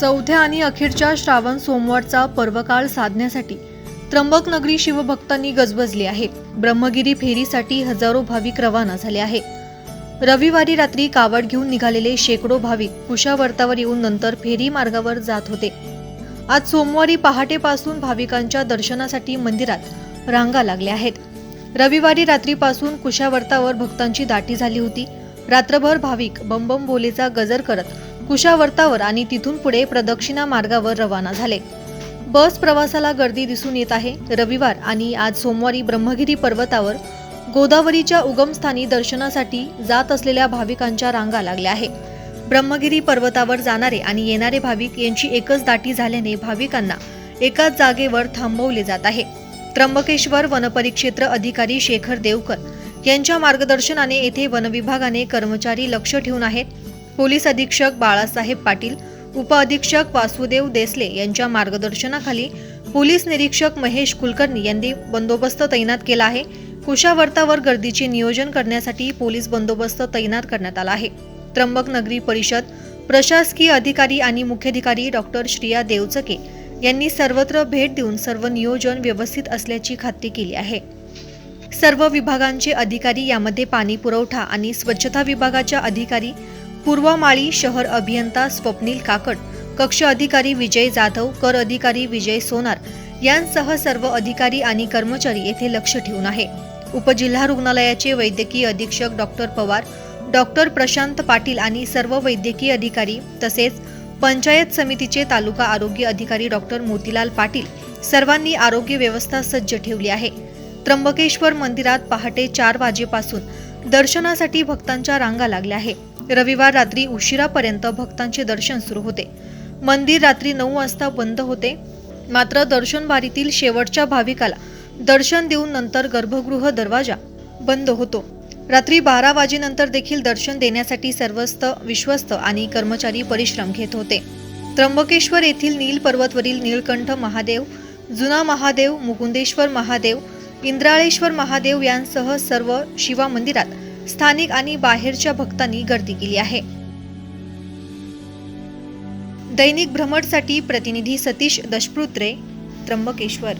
चौथ्या आणि अखेरच्या श्रावण सोमवारचा पर्वकाळ साधण्यासाठी त्र्यंबकनगरी शिवभक्तांनी गजबजली आहे. ब्रह्मगिरी फेरीसाठी हजारो भाविक रवाना झाले आहे. रविवारी रात्री कावड घेऊन निघालेले शेकडो भाविक कुशावर्तावर येऊन नंतर फेरी मार्गावर जात होते. आज सोमवारी पहाटेपासून भाविकांच्या दर्शनासाठी मंदिरात रांगा लागल्या आहेत. रविवारी रात्रीपासून कुशावर्तावर भक्तांची दाटी झाली होती. रात्रभर भाविक बंबम भोलेचा गजर करत कुशावर्तावर आणि तिथून पुढे प्रदक्षिणा मार्गावर रवाना झाले. बस प्रवासाला गर्दी दिसून येत आहे. रविवार आणि आज सोमवारी ब्रह्मगिरी पर्वतावर गोदावरीच्या उगमस्थानी दर्शनासाठी जात असलेल्या भाविकांच्या रांगा लागल्या आहे. ब्रह्मगिरी पर्वतावर जाणारे आणि येणारे भाविक यांची एकच दाटी झाल्याने भाविकांना एकाच जागेवर थांबवले जात आहे. त्र्यंबकेश्वर वनपरिक्षेत्र अधिकारी शेखर देवकर यांच्या मार्गदर्शनाने येथे वनविभागाने कर्मचारी लक्ष ठेवून आहेत. पोलीस अधीक्षक बाळासाहेब पाटील उपअधीक्षक वासुदेव देसले यांच्या मार्गदर्शनाखाली पोलीस निरीक्षक महेश कुलकर्णी यांनी बंदोबस्त तैनात केला आहे. कुशावर्तावर गर्दीचे नियोजन करण्यासाठी पोलीस बंदोबस्त तैनात करण्यात आला आहे. त्र्यंबक नगरी परिषद प्रशासकीय अधिकारी आणि मुख्याधिकारी डॉक्टर श्रिया देवचके यांनी सर्वत्र भेट देऊन सर्व नियोजन व्यवस्थित असल्याची खात्री केली आहे. सर्व विभागांचे अधिकारी यामध्ये पाणी पुरवठा आणि स्वच्छता विभागाच्या अधिकारी पूर्वा माळी शहर अभियंता स्वप्नील काकड कक्ष अधिकारी विजय जाधव कर अधिकारी विजय सोनार यांसह सर्व अधिकारी आणि कर्मचारी येथे लक्ष ठेवून आहे. उपजिल्हा रुग्णालयाचे वैद्यकीय अधीक्षक डॉक्टर पवार डॉक्टर प्रशांत पाटील आणि सर्व वैद्यकीय अधिकारी तसेच पंचायत समितीचे तालुका आरोग्य अधिकारी डॉक्टर मोतीलाल पाटील सर्वांनी आरोग्य व्यवस्था सज्ज ठेवली आहे. त्र्यंबकेश्वर मंदिरात पहाटे चार वाजेपासून दर्शनासाठी भक्तांच्या रांगा लागल्या आहे रविवार रात्री उशिरापर्यंत भक्तांचे दर्शन सुरू होते. मंदिर रात्री नऊ वाजता बंद होते. मात्र दर्शनबारीतील शेवटच्या भाविकाला दर्शन देऊन नंतर गर्भगृह दरवाजा बंद होतो. रात्री बारा वाजेनंतर देखील दर्शन देण्यासाठी सर्वस्त विश्वस्त आणि कर्मचारी परिश्रम घेत होते. त्र्यंबकेश्वर येथील नील पर्वतवरील नीलकंठ महादेव जुना महादेव मुकुंदेश्वर महादेव इंद्राळेश्वर महादेव यांसह सर्व शिवा मंदिरात स्थानिक आणि बाहेरच्या भक्तांनी गर्दी केली आहे. दैनिक भ्रमणसाठी प्रतिनिधी सतीश दशपुत्रे त्र्यंबकेश्वर.